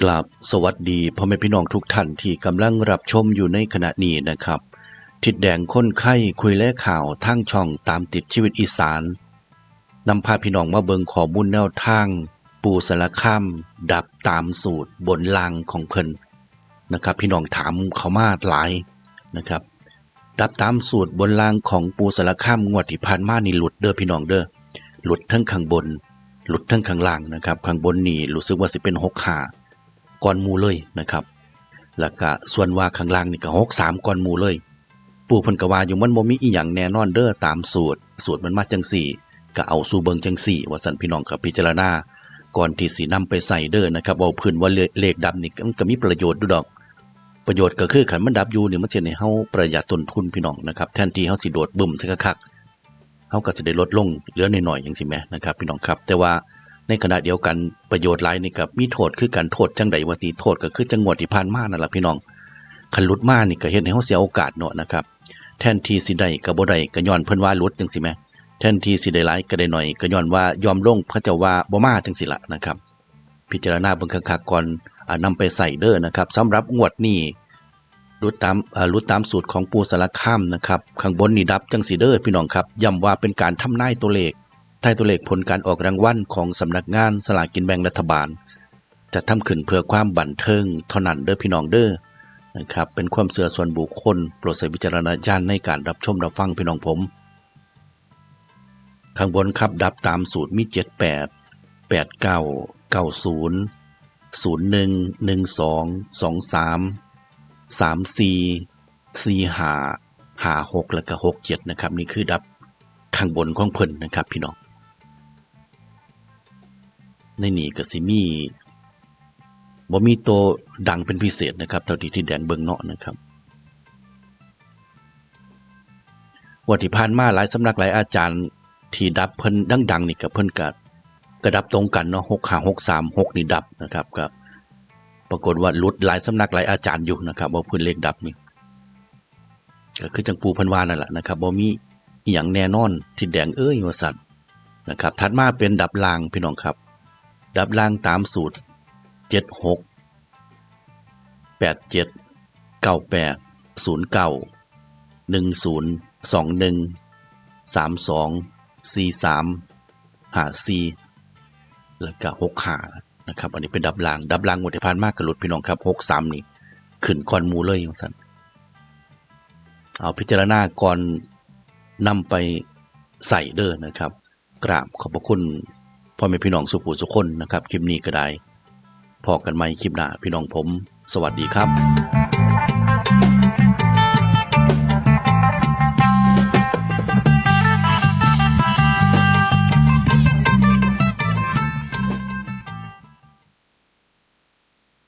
กราบสวัสดีพ่อแม่พี่น้องทุกท่านที่กำลังรับชมอยู่ในขณะนี้นะครับ ทิดแดงค้นไข้คุยและข่าวทางช่องตามติดชีวิตอีสานนำพาพี่น้องมาเบิงข้อมูลแนวทาง ปูสารข้ามดับตามสูตรบนลางของเพิ่นนะครับ พี่น้องถามเขามาหลายนะครับ ดับตามสูตรบนลางของปูสารข้ามงวดที่ผ่านมานี่หลุดเด้อพี่น้องเด้อหลุดทั้งข้างบน หลุดทั้งข้างล่างนะครับ ข้างบนนี่รู้สึกว่าสิเป็นหกขา ก่อนมูเลยนะครับ แล้วก็ส่วนว่าข้างล่างนี่ก็หกสามก่อนมูเลย ปู่พิ่นกว่าอยู่มันบ่มีอีหยังแน่นอนเด้อตามสูตร สูตรมันมาจังสี่ก็เอาสู่เบิงจังสี่ว่าสันพี่น้องก็พิจารณา ก่อนที่สินำไปใส่เด้อนะครับเว้าพื้นว่าเลเลขดับนี่มันก็มีประโยชน์ด้วยดอก ประโยชน์ก็คือขันมันดับอยู่นี่มันสิให้เฮาประหยัดต้นทุนพี่น้องนะครับแทนที่เฮาสิโดดบึ้มซะคักเฮาก็สิได้ลดลงเหลือหน้อยๆจังซี่แหมนะครับ พี่น้องครับ แต่ว่า ในขณะเดียวกันประโยชน์หลายนี่ก็มีโทษคือการโทษจังใดว่าติโทษก็คือจังหวดที่ผ่านมานั่นล่ะพี่น้องคันลุดมานี่ก็เฮ็ดให้เฮาเสียโอกาสเนาะนะครับ แทนที่สิได้ก็บ่ได้ก็ย้อนเพิ่นว่าลุดจังซี่แหมแทนที่สิได้หลายก็ได้หน้อยก็ย้อนว่ายอมลงพระเจ้าว่าบ่มาจังซี่ล่ะนะครับ พิจารณาเบิ่งคักๆก่อนอ่านำไปใส่เด้อนะครับสำหรับงวดนี้รุดตามอ่ารุดตามสูตรของปูสารคามนะครับ ข้างบนนี่ดับจังสีเด้อพี่น้องครับย้ำว่าเป็นการทำนายตัวเลข ทายตัวเลขผลการออกรางวัลของสำนักงานสลากกินแบ่งรัฐบาล จะทำขึ้นเพื่อความบันเทิงเท่านั้นเด้อพี่น้องเด้อนะครับเป็นความเสื่อส่วนบุคคล โปรดใช้วิจารณญาณในการรับชมรับฟังพี่น้องผม ข้างบนครับดับตามสูตรมี 78 89 90 01 12 23 34 45 56 แล้วก็67 นะครับ นี่คือดับข้างบนของเพิ่นนะครับพี่น้อง ในนี่ก็สิมีบ่มีตัวดังเป็นพิเศษนะครับเท่าที่ที่แดงเบิงเนาะนะครับวันที่ผ่านมาหลายสำนักหลายอาจารย์ ที่ดับเพิ่นดังๆนี่กับเพิ่นก็กระดับตรงกันเนาะหกห้าหกสามหกนี่ดับนะครับก็ปรากฏว่าลุดหลายสำนักหลายอาจารย์อยู่นะครับว่าเพิ่นเลขดับนี่ก็คือจังปูพันวานั่นแหละนะครับบ่มีอย่างแน่นอนที่แดงเอ้ยว่าสัตว์นะครับ ถัดมาเป็นดับลางพี่น้องครับ ดับลางตามสูตรเจ็ดหกแปดเจ็ดเก้าแปดศูนย์เก้าหนึ่งศูนย์สองหนึ่งสามสองสี่สามหาสี่แล้วก็หกหานะครับ อันนี้เป็นดับลาง ดับลางหมดที่ผ่านมากกระลุดพี่น้องครับหกสามนี่ ขึ้นก่อนมูเลยอย่างสันเอาพิจารณาก่อนนำไปใส่เด้อนะครับ กราบขอบพระคุณ พ่อแม่พี่น้องสุภูสุคนนะครับคลิปนี้ก็ได้พอกันไหมคลิปหน้าพี่น้องผม สวัสดีครับ